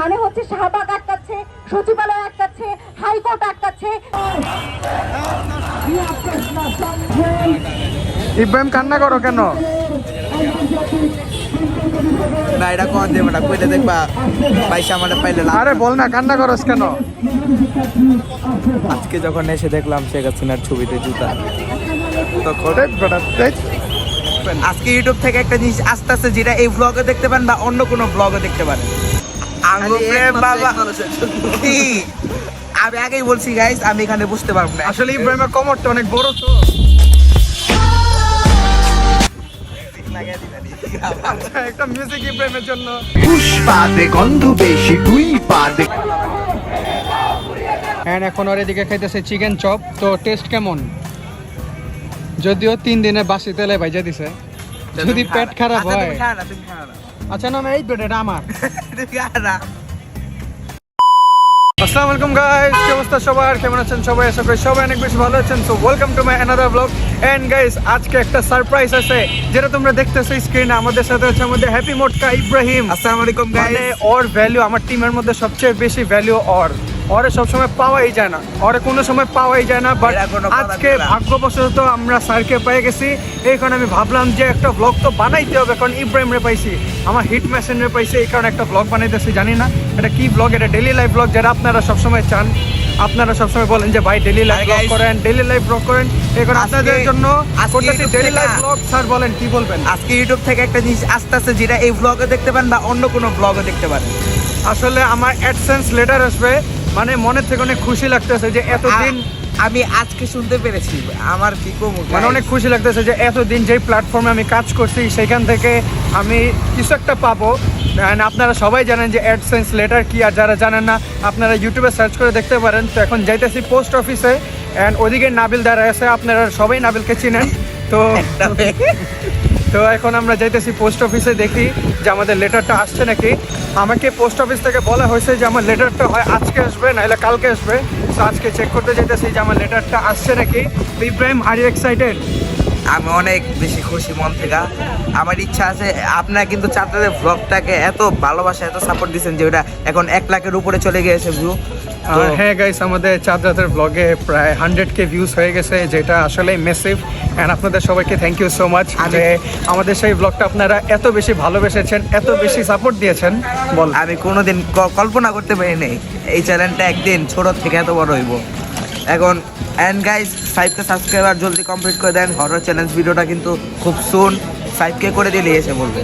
মানে হচ্ছে শাহবাগ আটকাচ্ছে সচিবালয় আটকাচ্ছে হাইকোর্ট আটকাচ্ছে। ইব্রাহিম কান্না করো কেন? না এটা কন দেবে না কইলে দেখবা পয়সা আমার পাইলে। আরে বল না কান্না করস কেন? আজকে যখন এসে দেখলাম শেখ হাসিনার ছবিতে জুতা তখন আজকে ইউটিউব থেকে একটা জিনিস আস্তে আস্তে যেটা এই ব্লগে দেখতে পারেন বা অন্য কোনো ব্লগে দেখতে পারেন। বাবা। কি? আমি আগেই বলছি গাইস আমি এখানে বুঝতে পারব না। আসলে ইব্রাহিমের কমরটা অনেক বড় তো। আচ্ছা, একটা মিউজিক ইব্রাহিমের জন্য। পুষ্পাতে গন্ধ বেশি দুই পাতে হ্যাঁ এখন ওর এদিকে খাইতেছে চিকেন চপ তো টেস্ট কেমন? যদিও তিন দিনে বাসি তেলে ভাইজা দিছে। যদি পেট খারাপ আচ্ছা, হয়। তুমি না, না। আচ্ছা না এই বেটা এটা আমার। আসসালামু আলাইকুম গাইস কি অবস্থা সবার? কেমন আছেন সবাই? আশা করি সবাই অনেক বেশি ভালো আছেন। So welcome to my another vlog and guys আজকে একটা সারপ্রাইজ আছে যেটা তোমরা দেখতেছো স্ক্রিনে আমাদের সাথে আছে আমাদের হ্যাপি মোটকা ইব্রাহিম। আসসালামু আলাইকুম গাইস ওর ভ্যালু আমার টিমের মধ্যে সবচেয়ে বেশি ভ্যালু ওর ওরে সবসময় পাওয়াই যায় না। ওরে কোনো সময় পাওয়াই যায় না বাট আজকে। ভাগ্যবশত আমরা স্যারকে পেয়ে গেছি। এই কারণে আমি ভাবলাম যে একটা ব্লগ তো বানাইতে হবে কারণ ইব্রাহিম রে পাইছি আমার হিট মেশিন রে পাইছি এই কারণে একটা ব্লগ বানাইতেছি জানি না। এটা কি ব্লগ এটা ডেলি লাইফ ব্লগ যেটা আপনারা সবসময় চান আপনারা সবসময় বলেন যে ভাই ডেলি লাইফ ব্লগ করেন ডেলি লাইফ ব্লগ করেন এই কারণে আপনাদের জন্য করতেছি ডেলি লাইফ ব্লগ স্যার বলেন কি বলবেন? আজকে ইউটিউব থেকে একটা জিনিস আস্তে আস্তে যেটা এই ব্লগে দেখতে পান বা অন্য কোনো ব্লগে দেখতে পারেন। আসলে আমার অ্যাডসেন্স লেটার আসবে মানে মনের থেকে অনেক খুশি লাগতেছে যে এতদিন আমি আজকে শুনতে পেরেছি। আমার কি কমু মানে অনেক খুশি লাগতেছে যে এতদিন যেই প্ল্যাটফর্মে আমি কাজ করছি সেখান থেকে আমি কিছু একটা পাবো। And আপনারা সবাই জানেন যে অ্যাডসেন্স লেটার কি আর যারা জানেন না আপনারা ইউটিউবে সার্চ করে দেখতে পারেন। তো এখন যাইতেছি পোস্ট অফিসে অ্যান্ড ওদিকে নাবিল দ্বারা আছে আপনারা সবাই নাবিলকে চিনেন। তো তো এখন আমরা যাইতেছি পোস্ট অফিসে দেখি যে আমাদের লেটারটা আসছে নাকি। আমাকে পোস্ট অফিস থেকে বলা হয়েছে যে আমার লেটারটা হয় আজকে আসবে, নাহলে কালকে আসবে। তো আজকে চেক করতে যাইতেছি যে আমার লেটারটা আসছে নাকি। তো ইব্রাহিম আর ইউ এক্সাইটেড আমি অনেক বেশি খুশি মন থেকে। আমার ইচ্ছা আছে, আপনারা কিন্তু চারটাদের ব্লগটাকে এত ভালোবাসা, এত সাপোর্ট দিচ্ছেন যে ওটা এখন এক লাখের উপরে চলে গিয়েছে ভিউ তো হ্যাঁ গাইস আমাদের চাঁদ রাতের ব্লগে প্রায় হান্ড্রেড কে ভিউজ হয়ে গেছে যেটা আসলে মেসিভ অ্যান্ড আপনাদের সবাইকে থ্যাংক ইউ সো মাচ যে আমাদের সেই ব্লগটা আপনারা এত বেশি ভালোবেসেছেন এত বেশি সাপোর্ট দিয়েছেন। বল। আমি কোনোদিন কল্পনা করতে পারিনি এই চ্যানেলটা একদিন ছোট থেকে এত বড় হইব। এখন and guys five K subscriber জলদি কমপ্লিট করে দেন হরর চ্যালেঞ্জ ভিডিওটা কিন্তু খুব সুন ফাইভকে করে দিলে এসে বলবে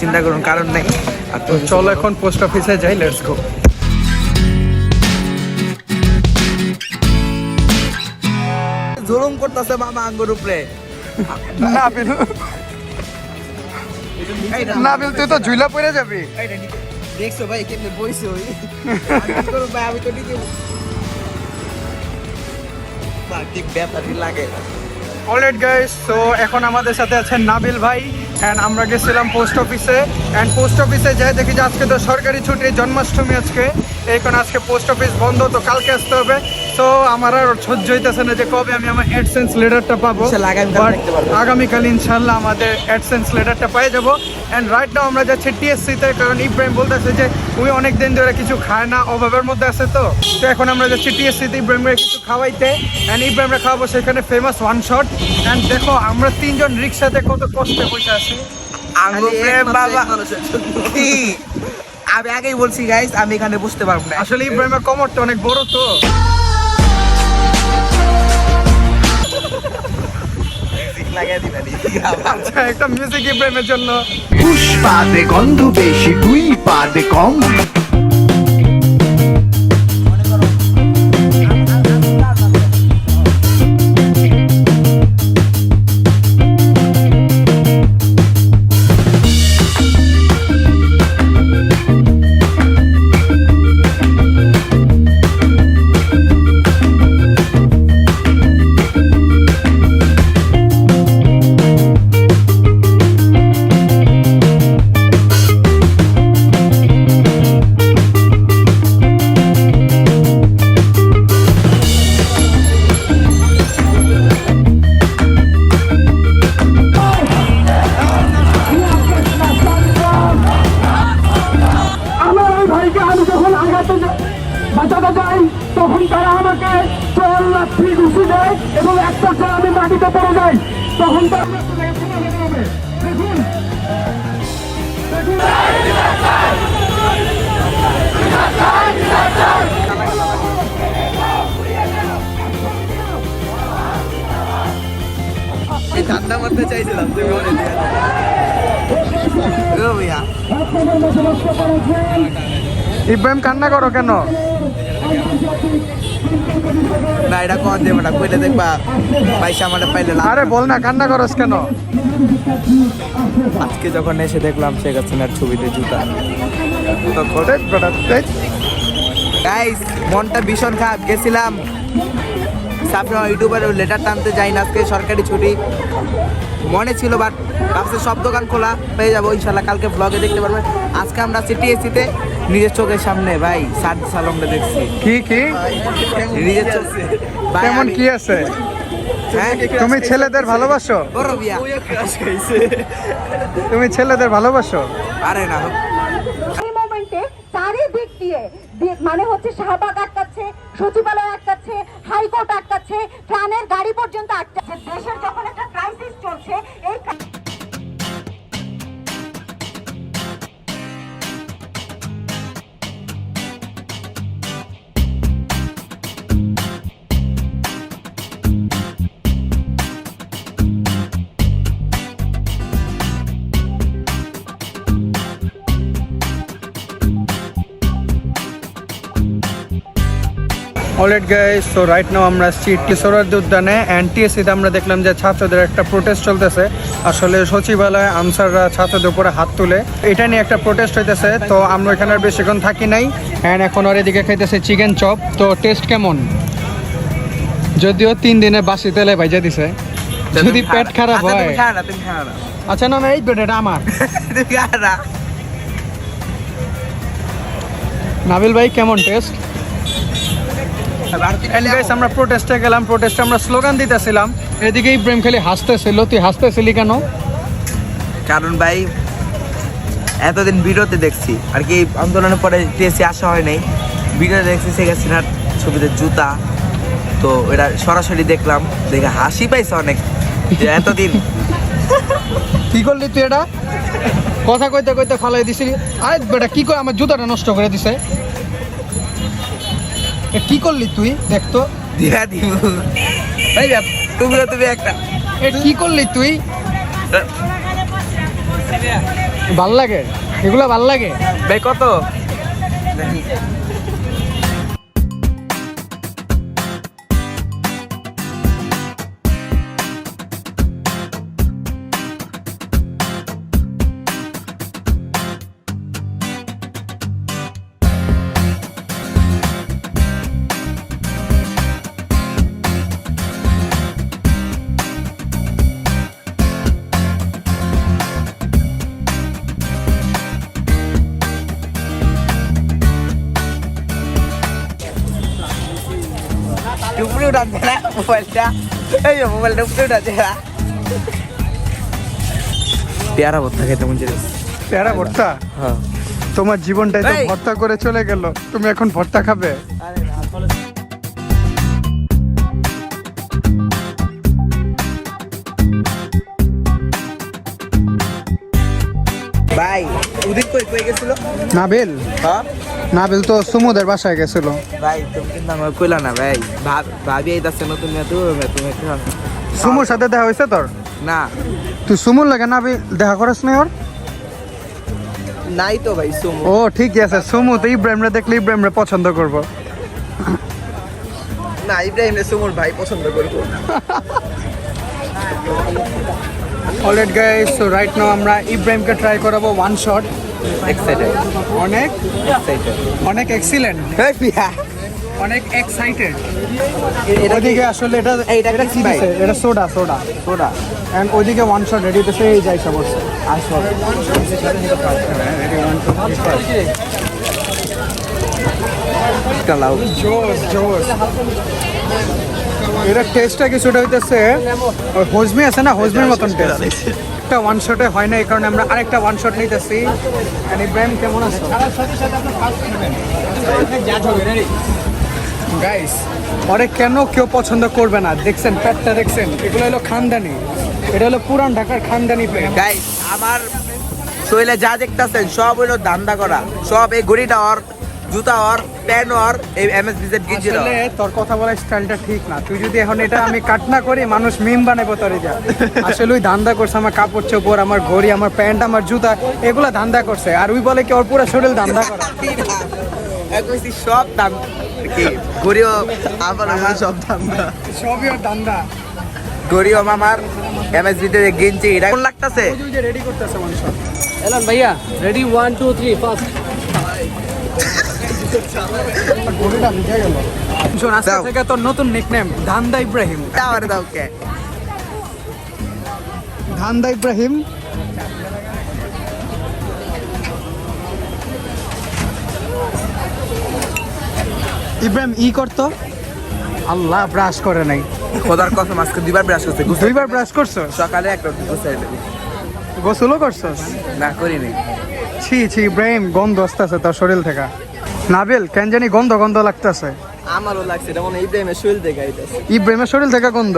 চিন্তা করুন কারণ নেই। আর তো চলো এখন পোস্ট অফিসে যাই লেটস গো করতেছে মামা আঙ্গুর উপরে। নাবিল। নাবিল তুই তো ঝুলা পড়ে যাবি। দেখছ ভাই কেমনে বইছে ওই? ভাই? আমি তো নিজে লাগে। অলরেড গাইস তো এখন আমাদের সাথে আছেন নাবিল ভাই অ্যান্ড আমরা গেছিলাম পোস্ট অফিসে অ্যান্ড পোস্ট অফিসে যাই দেখি যে আজকে তো সরকারি ছুটি জন্মাষ্টমী আজকে। এই কারণে আজকে পোস্ট অফিস বন্ধ তো কালকে আসতে হবে। তো আমার আর সহ্য হইতেছে না যে কবে আমি আমার অ্যাডসেন্স লেটারটা পাবো। আগামীকাল ইনশাল্লাহ আমাদের অ্যাডসেন্স লেটারটা পেয়ে যাব। অ্যান্ড রাইট নাও আমরা যাচ্ছি টিএসসিতে কারণ ইব্রাহিম বলতেছে যে উনি অনেক দিন ধরে কিছু খায় না অভাবের মধ্যে আছে তো। তো এখন আমরা যাচ্ছি টিএসসিতে ইব্রাহিমের কিছু খাওয়াইতে। অ্যান্ড ইব্রাহিমরা খাওয়াবো সেখানে ফেমাস ওয়ান শট অ্যান্ড দেখো আমরা তিনজন রিক্সাতে কত কষ্টে বসে আছি। আমি আগেই বলছি গাইস আমি এখানে বুঝতে পারব না। আসলে ইব্রাহিমের কমরটা অনেক বড় তো। লাগিয়ে দিবেন আচ্ছা একটা মিউজিক ইব্রাহিমের জন্য। পুষ্পাতে গন্ধ বেশি দুই পাতে কম। যা- বাঁচাতে যাই তখন তারা আমাকে চল লাঠি ঘুষি দেয় এবং এক পর্যায়ে আমি মাটিতে পড়ে যাই। তখন তারা দেখুন। ঠান্ডা মারতে চাইছিলাম তুমি দিয়ে ইব্রাহিম কান্না করো কেন? না এটা কর দেবে না কইলে দেখবা পয়সা আমার পাইলে লাভ আরে বল না কান্না করস কেন? আজকে যখন এসে দেখলাম শেখ হাসিনার ছবিতে জুতা। গাইস মনটা ভীষণ খারাপ গেছিলাম। সাফরা ইউটিউবার লেটার টানতে যাই না আজকে সরকারি ছুটি। মনে ছিল বাট ভাবছে সব দোকান খোলা পেয়ে যাব ইনশাল্লাহ কালকে ব্লগে দেখতে পারবেন আজকে আমরা সিটিএসিতে নিজের চোখের সামনে ভাই সাদ সালমটা দেখছি। কি কি? নিজের চোখ ভাই, কেমন কি আছে? হ্যাঁ? তুমি ছেলেদের ভালোবাসো? বড় তুমি ছেলেদের ভালোবাসো? আরে না। চারিদিক দিয়ে মানে হচ্ছে শাহবাগ আটকাচ্ছে সচিবালয় আটকাচ্ছে হাইকোর্ট আটকাচ্ছে ট্রানের গাড়ি পর্যন্ত আটকাচ্ছে। দেশের যখন একটা ক্রাইসিস চলছে এই alright guys so right now আমরা স্ট্রিট কিশোরার্দি উদ্যানে। অ্যান্ড টিএসিতে আমরা দেখলাম যে ছাত্রদের একটা প্রোটেস্ট চলতেছে। আসলে সচিবালয়ে আনসাররা ছাত্রদের উপরে হাত তুলে। এটা নিয়ে একটা প্রোটেস্ট হইতেছে তো আমরা এখানে আর বেশিক্ষণ থাকি নাই। অ্যান্ড এখন ওর এদিকে খাইতেছে চিকেন চপ তো টেস্ট কেমন? যদিও তিন দিনে বাসি তেলে ভাইজা দিছে। যদি পেট খারাপ আচ্ছা, হয়। আচ্ছা না না এই এটা আমার। নাবিল ভাই কেমন টেস্ট আমরা প্রোটেস্টে গেলাম প্রোটেস্টে আমরা স্লোগান দিতেছিলাম এদিকে ইব্রাহিম খালি হাসতেছিল। তুই হাসতেছিলি কেন? কারণ ভাই এতদিন ভিডিওতে দেখছি আর কি আন্দোলনের পরে টিএসসি আসা হয় নাই। ভিডিওতে দেখছি শেখ হাসিনার ছবিতে জুতা তো এটা সরাসরি দেখলাম দেখে হাসি পাইছে অনেক এতদিন। কি করলি তুই এটা? কথা কইতে কইতে ফালাই দিছিলি। আরে বেটা কি করে আমার জুতাটা নষ্ট করে দিছে। কি করলি তুই? দেখতো দিয়া দিব। ভাই যা তো তুমি একটা। এ কি করলি তুই? ভালো লাগে? এগুলো ভালো লাগে? ভাই কত? উঠাচ্ছে না মোবাইলটা এই যে মোবাইলটা উপরে উঠাচ্ছে না পেয়ারা ভর্তা? খেতে মন চাইছে প্যারা ভর্তা হ্যাঁ। তোমার জীবনটাই তো ভর্তা করে চলে গেল। তুমি এখন ভর্তা খাবে? ভাই উদিত কই কই গেছিল? নাবিল। হ্যাঁ। নাবিল তো সুমুদের বাসায় গেছিল। ভাই তুমি কিন্তু আমার কইলা না ভাই। ভাব ভাবি আইতাছে নতুন মেয়ে তুমি সুমুর সাথে দেখা হয়েছে তোর? না। তুই সুমুর লাগে নাবিল দেখা করিস না ওর? নাই তো ভাই সুমু। ও ঠিকই আছে সুমু তো ইব্রাহিমরে দেখলে ইব্রাহিমরে পছন্দ করব। না ইব্রাহিম রে সুমুর ভাই পছন্দ করব। Alright guys so right now আমরা ইব্রাহিমকে ট্রাই করাবো ওয়ান শট এক্সাইটেড অনেক এক্সাইটেড অনেক এক্সিলেন্ট অনেক এক্সাইটেড ওদিকে আসলে এটা এটা কি কি দিছে? এটা সোডা সোডা সোডা এন্ড ওইদিকে ওয়ান শট রেডি হতেছে এই যাই সমস্যা আসো কালাও জোস জোস। এটা টেস্টটা কিছুটা হইতেছে হজমি আছে না? হজমির মতন টেস্ট একটা ওয়ান শটে হয় না এই কারণে আমরা আরেকটা ওয়ান শট নিতেছি। And ইব্রাহিম কেমন আছো? গাইস পরে কেন কেউ পছন্দ করবে না? দেখছেন প্যাটটা দেখছেন? এগুলো হলো খানদানি। এটা হলো পুরান ঢাকার খানদানি প্যাট গাইস আমার শরীরে যা দেখতেছেন সব হইল ধান্দা করা। সব এই ঘড়িটা ওর জুতা ওর। প্যান্ট ওর এই এমএস আসলে তোর কথা বলার স্টাইলটা ঠিক না। তুই যদি এখন এটা আমি কাট না করি মানুষ মিম বানাবো তোর যা। আসলে ওই ধান্দা করছে আমার কাপড় চোপড় আমার ঘড়ি আমার প্যান্ট আমার জুতা এগুলা ধান্দা করছে। আর ওই বলে কি ওর পুরো শরীর ধান্দা করা? সব দাম কি ঘড়িও আমার সব ধান্দা। সবই ওর ধান্দা। ঘড়িও মামার গেঞ্জি এটা কোন লাগতাছে? রেডি করতেছে মানুষ এলান ভাইয়া ready one two three first শোন আজকে থেকে তোর নতুন নিকনেম ধান্দা ইব্রাহিম দাও দাও কে। ধান্দা ইব্রাহিম। ইব্রাহিম ই করতো? আল্লাহ ব্রাশ করে নাই। খোদার কসম আজকে দুইবার ব্রাশ করছে। দুইবার ব্রাশ করছ? সকালে একটা দেবে। গোসলও করছ? না করিনি। ছি ছি ইব্রাহিম গন্ধ আসতেছে তোর শরীর থেকে। নাবিল কেন জানি গন্ধ গন্ধ লাগতেছে। আমারও লাগছে এটা মনে হয় ইব্রাহিমের শরীর দেখে আইতেছে। ইব্রাহিমের শরীর থেকে গন্ধ।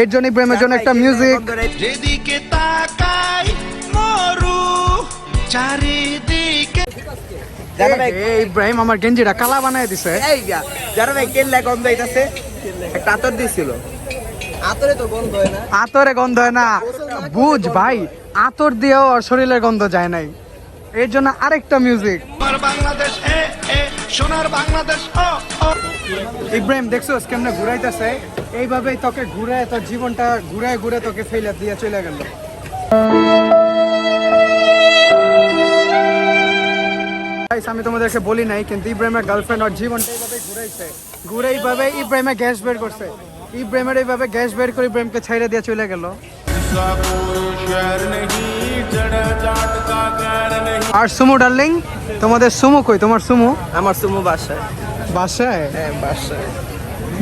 এর জন্য ইব্রাহিমের জন্য একটা মিউজিক যেদিকে তাকাই মরু চারিদিকে ইব্রাহিম আমার গেঞ্জিটা কালা বানায় দিছে। এই গা জানো ভাই কেন লাগে গন্ধ আইতাছে একটা আতর দিছিল। আতরে তো বন্ধ হয় না। আতরে গন্ধ হয় না। বুঝ ভাই আতর দিয়েও শরীরের গন্ধ যায় নাই। এর জন্য আরেকটা মিউজিক বাংলাদেশ এ এ সোনার বাংলাদেশ ও ও ইব্রাহিম দেখছ কেমনে ঘুরাইতেছে? এইভাবেই তোকে ঘুরে তোর জীবনটা ঘুরে ঘুরে তোকে ফেলে দিয়ে চলে গেল। আমি তোমাদেরকে বলি নাই কিন্তু ইব্রাহিমের গার্লফ্রেন্ড ওর জীবনটা এইভাবে ঘুরাইছে। ঘুরে এইভাবে ইব্রাহিমে গ্যাস বের করছে। ইব্রাহিমের এইভাবে গ্যাস বের করে ইব্রাহিমকে ছেড়ে দিয়ে চলে গেল। আর সুমু ডার্লিং তোমাদের সুমু কই? তোমার সুমু? আমার সুমু বাসায়। বাসায়? হ্যাঁ বাসায়।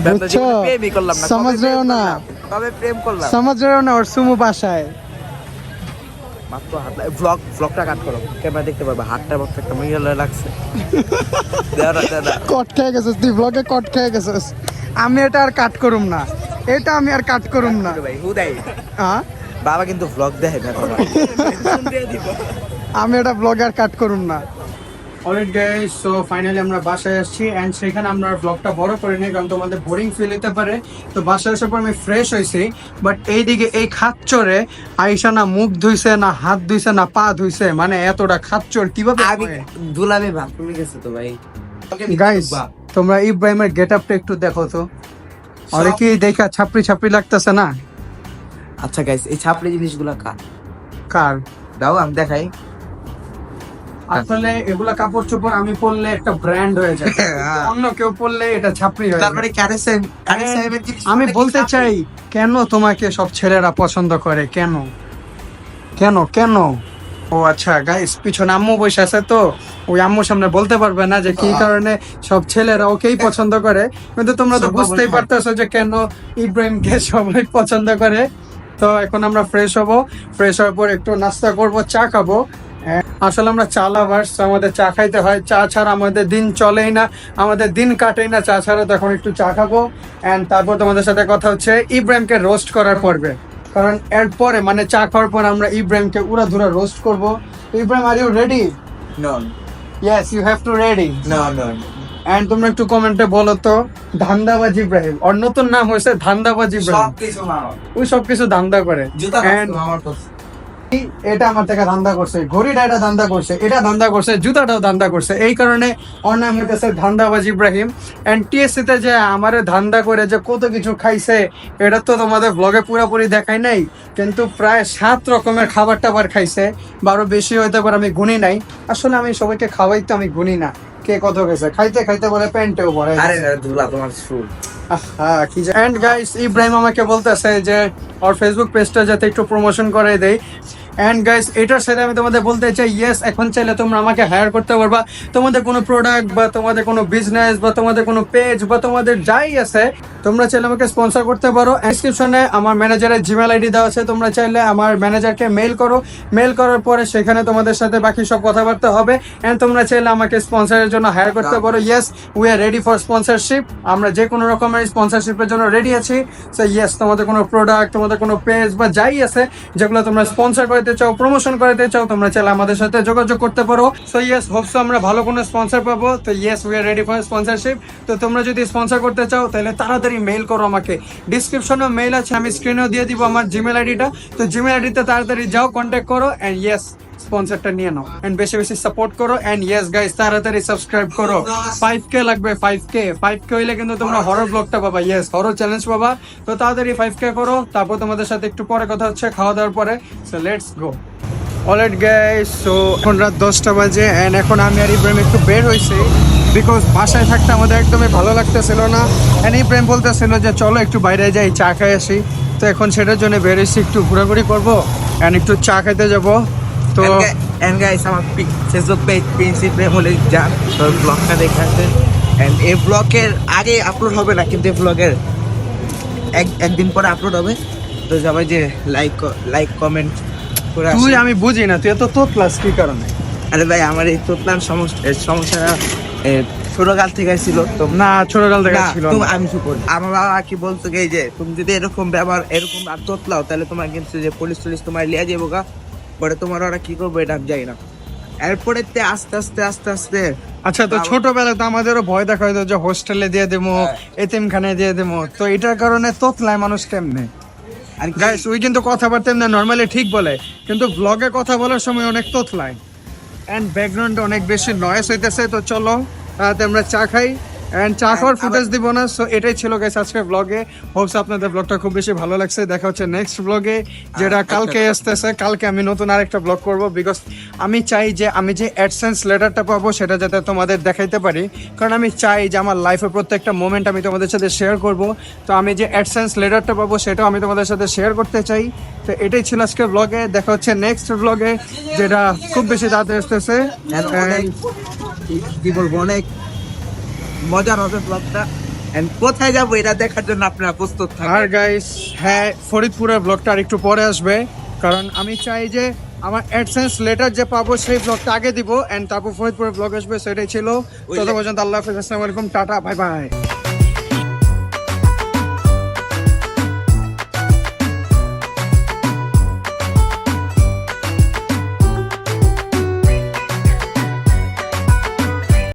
বুঝছ? প্রেমই করলাম না সমাজ রেও না। কবে প্রেম করলাম? সমাজ রেও না ওর সুমু বাসায়। মাত্র হাত ব্লগ ব্লগটা কাট করো। ক্যামেরা দেখতে পারবে হাতটা মাত্র একটা মহিলা লাগছে। দাদা কট খেয়ে গেছিস তুই ব্লগে কট খেয়ে গেছিস। আমি এটা আর কাট করুম না। এটা আমি আর কাট করুম না। ভাই হুদাই। হ্যাঁ? বাবা কিন্তু ব্লগ দেখে না আমি এটা ব্লগে আর কাট করুন না। অলরেড গাইস সো ফাইনালি আমরা বাসায় আসছি এন্ড সেখানে আমরা ব্লগটা বড় করে নিই কারণ তোমাদের বোরিং ফিল হতে পারে। তো বাসায় আসার পর আমি ফ্রেশ হয়েছি বাট এইদিকে এই খাচ্চরে আইসা না মুখ ধুইছে না হাত ধুইছে না পা ধুইছে মানে এতটা খাচ্চর কীভাবে আমি? দুলাবে বাথরুমে গেছে তো ভাই। গাইস তোমরা ইব্রাহিমের গেট আপটা একটু দেখো তো। আরে কি দেখা ছাপড়ি ছাপড়ি লাগতেছে না? আচ্ছা গাইস এই ছাপড়ি জিনিসগুলো কার? কার? দাও আমি দেখাই। আসলে এগুলা কাপড় চোপড় আমি পরলে একটা ব্র্যান্ড হয়ে যায়। হ্যাঁ। অন্য কেউ পরলে এটা ছাপড়ি হয়ে তারপরে ক্যারে সাহেব ক্যারে সাহেবের আমি বলতে চাই কেন তোমাকে সব ছেলেরা পছন্দ করে? কেন? কেন? কেন? ও আচ্ছা গাইস পিছনে আম্মু বসে আছে তো। ওই আম্মুর সামনে বলতে পারবে না যে কি কারণে সব ছেলেরা ওকেই পছন্দ করে। কিন্তু তোমরা তো বুঝতেই পারতেছো যে কেন ইব্রাহিমকে সবাই পছন্দ করে। তো এখন আমরা ফ্রেশ হব। ফ্রেশ হওয়ার পর একটু নাস্তা করব চা খাব। আসলে আমরা চা লাভার্স আমাদের চা খাইতে হয়। চা ছাড়া আমাদের দিন চলেই না আমাদের দিন কাটেই না। চা ছাড়া তো এখন একটু চা খাব। অ্যান্ড তারপর তোমাদের সাথে কথা হচ্ছে ইব্রাহিমকে রোস্ট করার পর্বে। কারণ এরপরে মানে চা খাওয়ার পর আমরা ইব্রাহিমকে উড়া ধুরা রোস্ট করব Ibrahim are you ready non yes you have to ready no no and তোমরা একটু কমেন্টে বলো তো ধান্দাবাজ ইব্রাহিম ওর নতুন নাম হয়েছে ধান্দাবাজ ইব্রাহিম। ওই সবকিছু ধান্দা করে। এটা আমার থেকে ধান্দা করছে ঘড়িটা এটা ধান্দা করছে এটা ধান্দা করছে জুতাটাও ধান্দা করছে। এই কারণে ওর নাম হইতেছে ধান্দাবাজ ইব্রাহিম। এন্ড টিএসসি তে যে আমারে ধান্দা করে যে কত কিছু খাইছে এটা তো তোমাদের ব্লগে পুরোপুরি দেখাই নাই। কিন্তু প্রায় সাত রকমের খাবার টাবার খাইছে বারো বেশি হইতে পারে আমি গুনি নাই। আসলে আমি সবাইকে খাওয়াই তো আমি গুনি না। কে কত গেছে? খাইতে খাইতে বলে প্যান্টেও পরে আরে ধুলা তোমার কি এন্ড গাইস ইব্রাহিম আমাকে বলতেছে যে ওর ফেসবুক পেজটা যাতে একটু প্রমোশন করে দেই। অ্যান্ড গাইস এটার সাথে আমি তোমাদের বলতে চাই ইয়েস এখন চাইলে তোমরা আমাকে হায়ার করতে পারবা। তোমাদের কোনো প্রোডাক্ট বা তোমাদের কোনো বিজনেস বা তোমাদের কোনো পেজ বা তোমাদের যাই আছে তোমরা চাইলে আমাকে স্পন্সর করতে পারো। ডেসক্রিপশনে আমার ম্যানেজারের জিমেল আইডি দেওয়া আছে তোমরা চাইলে আমার ম্যানেজারকে মেল করো। মেল করার পরে সেখানে তোমাদের সাথে বাকি সব কথাবার্তা হবে। অ্যান্ড তোমরা চাইলে আমাকে স্পন্সরের জন্য হায়ার করতে পারো। Yes we are ready for sponsorship আমরা যে কোনো রকমের স্পন্সরশিপের জন্য রেডি আছি। সো ইয়েস তোমাদের কোনো প্রোডাক্ট তোমাদের কোনো পেজ বা যাই আছে যেগুলো তোমরা স্পন্সর করতে চাও প্রমোশন করতে চাও, তোমরা চাইলে আমাদের সাথে যোগাযোগ করতে পারো। সো ইয়েস হোপসো আমরা ভালো কোনো স্পন্সর পাবো। তো yes we are ready for sponsorship তো, তোমরা যদি স্পন্সর করতে চাও, তাহলে তাড়াতাড়ি মেইল করো আমাকে। ডিসক্রিপশনে মেইল আছে, আমি স্ক্রিনেও দিয়ে দিব আমার জিমেল আইডিটা তো জিমেল আইডিতে তাড়াতাড়ি যাও কন্ট্যাক্ট করো অ্যান্ড ইয়েস স্পন্সরটা নিয়ে নাও। এন্ড বেশি বেশি সাপোর্ট করো। এন্ড ইয়েস গাইস তাড়াতাড়ি সাবস্ক্রাইব করো। 5k লাগবে 5k 5k হইলে কিন্তু তোমরা হরর ব্লগটা পাবা। ইয়েস হরর চ্যালেঞ্জ পাবা। তো তাড়াতাড়ি 5k করো। তারপর তোমাদের সাথে একটু পরে কথা হচ্ছে, খাওয়া দাওয়ার পরে। So let's go alright guys so এখন রাত দশটা বাজে। এন্ড এখন আমি আর ইব্রাহিম একটু বের হয়েছি। বিকজ বাসায় থাকতে আমাদের একদমই ভালো লাগতেছিল না। এন্ড ইব্রাহিম বলতেছিল যে, চলো একটু বাইরে যাই, চা খাই আসি। তো এখন সেটার জন্য বের একটু ঘোরাঘুরি করব। এন্ড একটু চা খেতে যাব। তো এন্ড গাইস আমার ফেসবুক পেজ প্রিন্সিপে হলে যান তো ব্লগটা দেখে আসেন। এন্ড এই ব্লগের আগে আপলোড হবে না কিন্তু এই ব্লগের এক একদিন পরে আপলোড হবে। তো সবাই যে লাইক লাইক কমেন্ট করে তুই আমি বুঝি না তুই এত তো ক্লাস কি কারণে? আরে ভাই আমার এই তোতলাম সমস্যা এ, সমস্যা এ, ছোটকাল থেকে ছিল। তো না ছোটকাল থেকে ছিল তুমি- আমি চুপ করি। আমার বাবা কি বলতো যে তুমি যদি এরকম ব্যবহার এরকম আর তোতলাও তাহলে তোমার কিন্তু যে পুলিশ টুলিশ তোমার লিয়ে যাব গা। পরে তোমার ওরা কি করব এটা আমি জানি না। এরপরে তে আস্তে আস্তে আস্তে আস্তে আচ্ছা তো ছোটবেলায় তো আমাদেরও ভয় দেখা হইতো যে হোস্টেলে দিয়ে দেবো হ্যাঁ। এতিমখানায় দিয়ে দেবো। তো এটার কারণে তোতলায় মানুষ কেমনে? গাইস ওই কিন্তু কথাবার্তা এমনি নর্মালি ঠিক বলে কিন্তু ব্লগে কথা বলার সময় অনেক তোতলায়। অ্যান্ড ব্যাকগ্রাউন্ডে অনেক বেশি নয়েস হইতেছে তো চলো তাতে আমরা চা খাই। অ্যান্ড চা খাওয়ার ফুটেজ দিব না সো এটাই ছিল গাইস আজকের ব্লগে হোপস আপনাদের ব্লগটা খুব বেশি ভালো লাগছে। দেখা হচ্ছে নেক্সট ব্লগে যেটা কালকে আসতেছে। কালকে আমি নতুন আরেকটা ব্লগ করব বিকজ আমি চাই যে আমি যে অ্যাডসেন্স লেটারটা পাবো সেটা যাতে তোমাদের দেখাইতে পারি। কারণ আমি চাই যে আমার লাইফের প্রত্যেকটা মোমেন্ট আমি তোমাদের সাথে শেয়ার করব। তো আমি যে অ্যাডসেন্স লেটারটা পাবো সেটাও আমি তোমাদের সাথে শেয়ার করতে চাই। তো এটাই ছিল আজকের ব্লগে দেখা হচ্ছে নেক্সট ব্লগে যেটা খুব বেশি তাড়াতাড়ি আসতেছে। কি বলব অনেক মজার হবে ব্লগটা এন্ড কোথায় যাব এটা দেখার জন্য আপনারা প্রস্তুত আর গাইস হ্যাঁ ফরিদপুরের ব্লগটা আর একটু পরে আসবে। কারণ আমি চাই যে আমার অ্যাডসেন্স লেটার যে পাবো সেই ব্লগটা আগে দিব। এন্ড তারপর ফরিদপুরের ব্লগ আসবে সেটাই ছিল। তত পর্যন্ত আল্লাহ হাফিজ আসসালামু আলাইকুম টাটা বাই বাই